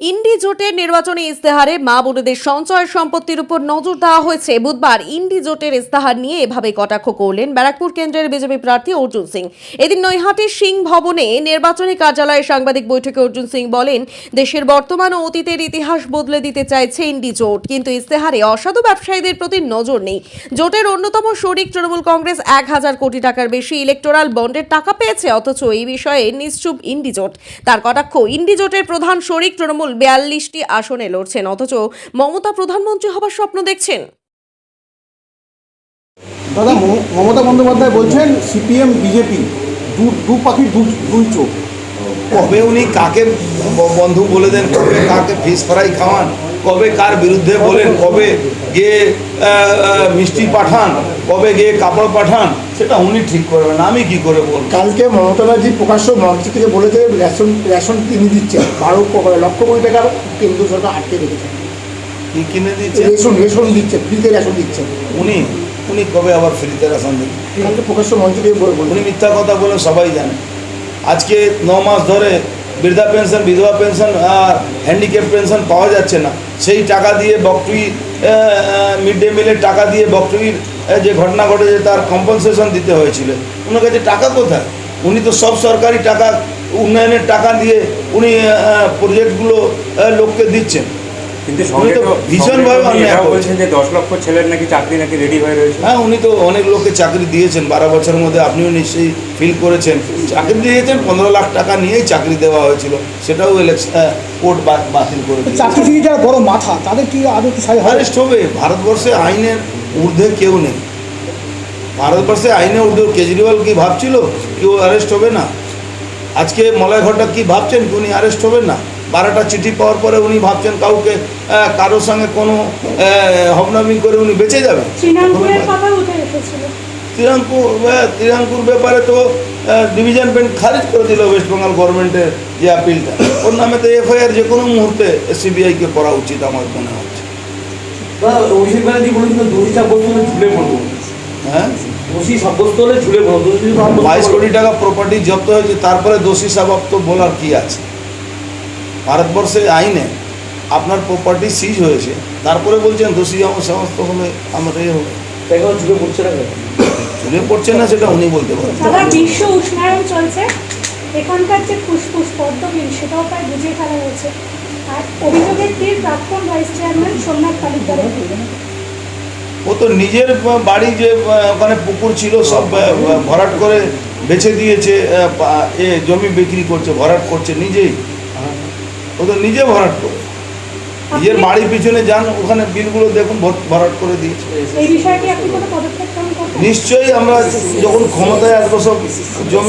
ইন্ডি জোটের নির্বাচনী ইস্তেহারে মা বোনেদের সঞ্চয় সম্পত্তির উপর নজর দেওয়া হয়েছে। বুধবার ইন্ডি জোটের ইস্তেহার নিয়ে এভাবে কটাক্ষ করলেন ব্যারাকপুর কেন্দ্রের বিজেপি প্রার্থী অর্জুন সিং। এদিন নৈহাটির সিং ভবনে নির্বাচনী কার্যালয়ে সাংবাদিক বৈঠকে অর্জুন সিং বলেন, দেশের বর্তমান ও অতীতের ইতিহাস বদলে দিতে চাইছে ইন্ডি জোট, কিন্তু ইস্তেহারে অসাধু ব্যবসায়ীদের প্রতি নজর নেই। জোটের অন্যতম শরিক তৃণমূল কংগ্রেস এক হাজার কোটি টাকার বেশি ইলেকটোরাল বন্ডের টাকা পেয়েছে, অথচ এই বিষয়ে নিশ্চুপ ইন্ডি জোট। তার কটাক্ষ, ইন্ডি জোটের প্রধান শরিক তৃণমূল বিয়াল্লিশটি আসনে লড়ছেন অথচ মমতা প্রধানমন্ত্রী হবার স্বপ্ন দেখছেন। দাদা মমতা বন্দ্যোপাধ্যায় বলছেন সিপিএম বিজেপি দু দু পাখির দু দুই চোখ। কবে উনি কাকে বন্ধু বলে দেন কবে কাকে ফিস ফ্রাই খাওয়ান? কবে কার বিরুদ্ধে বলেন কবে গিয়ে মিষ্টি পাঠান কবে গিয়ে কাপড় পাঠান সেটা উনি ঠিক করবেন আমি কি করে বলব? কালকে মমতা ব্যানার্জি প্রকাশ্য মঞ্চ থেকে বলেছে রেশন রেশন কিনে দিচ্ছেন বারো লক্ষ কোটি টাকার কেন্দ্র সরকার আটকে রেখেছে। কি কিনে দিচ্ছে? রেশন রেশন দিচ্ছে ফ্রিতে রেশন দিচ্ছে। উনি উনি কবে আবার ফ্রিতে রেশন দিন কালকে প্রকাশ্য মঞ্চ থেকে উনি মিথ্যা কথা বলে সবাই জানে। আজকে ন মাস ধরে বৃদ্ধা পেনশন, বিধবা পেনশন আর হ্যান্ডিক্যাপ পেনশন পাওয়া যাচ্ছে না। সেই টাকা দিয়ে বকটুই মিড ডে মিলের টাকা দিয়ে বকটুইর যে ঘটনা ঘটেছে তার কম্পনসেশন দিতে হয়েছিল। ওনার কাছে টাকা কোথায়? উনি তো সব সরকারি টাকা, উন্নয়নের টাকা দিয়ে উনি প্রজেক্টগুলো লোককে দিচ্ছেন। কিন্তু উনি তো ভীষণভাবে অন্যায় বলছেন যে দশ লক্ষ ছেলের নাকি চাকরি নাকি রেডি হয়ে রয়েছে। হ্যাঁ উনি তো অনেক লোককে চাকরি দিয়েছেন বারো বছরের মধ্যে আপনিও নিশ্চয়ই ফিল করেছেন। চাকরি দিয়েছেন পনেরো লাখ টাকা নিয়েই চাকরি দেওয়া হয়েছিল সেটাও ইলেকশন কোর্ট বাতিল করে দিয়েছে। চাকরিজীবী যারা বড় মাথা তাদের কি আদৌ কি সাহায্য হবে ভারতবর্ষে আইনের ঊর্ধ্বে কেউ নেই। ভারতবর্ষে আইনের ঊর্ধ্বে কেজরিওয়াল কি ভাবছিল? কেউ অ্যারেস্ট হবে না। আজকে মলয় ঘটক কি ভাবছেন? উনি অ্যারেস্ট হবেন না? বারোটা চিঠি পাওয়ার পরে উনি ভাবছেন কাউকে কারোর সঙ্গে কোনো হবনামি করে উনি বেঁচে যাবেন। শ্রীরামপুরের কথা উঠে এসেছিল তিরাঙ্কুর তিরাঙ্কুর ব্যাপারে তো ডিভিশন বেঞ্চ খারিজ করে দিল ওয়েস্ট বেঙ্গল গভর্নমেন্টের যে আপিলটা ওর নামে তো এফআইআর যে কোনো মুহূর্তে সিবিআইকে করা উচিত আমার মনে হচ্ছে। বা অভিষেক ব্যানার্জি বলেছিল দোষী সাব্যস্ত হলে ঝুলে পড়ব। হ্যাঁ? দোষী সাব্যস্ত হলে ঝুলে পড়ব সাব্যস্ত বাইশ কোটি টাকা প্রপার্টি জব্দ হয়েছে তারপরে দোষী সাবাপ্ত বলার কি আছে? ভারতবর্ষের আইনে আপনার প্রপার্টি সিজ হয়েছে তারপরে বলছেন দোষী আমার সমস্ত হলে আমার এ হবে। এখন ঝুলে পড়ছে না? পড়ছে না সেটা উনি বলতে পারেন। বিশ্ব উষ্ণায়ন চলছে। এখানকার যে ফুসফুস পদ্মবিল সেটাও প্রায় বুঝিয়ে ফেলা হয়েছে। আর অভিযোগের তীর প্রাক্তন ভাইস চেয়ারম্যান সোমনাথ তালুকদারের ও তো নিজের বাড়ি যে ওখানে পুকুর ছিল সব ভরাট করে বেচে দিয়েছে এ জমি বিক্রি করছে ভরাট করছে নিজেই। ও তো নিজে ভরাট করে। নিজের বাড়ির পিছনে যান ওখানে বিলগুলো দেখুন ভর- ভরাট করে দিয়েছে। নিশ্চয়ই আমরা যখন ক্ষমতায় আসব সব জমি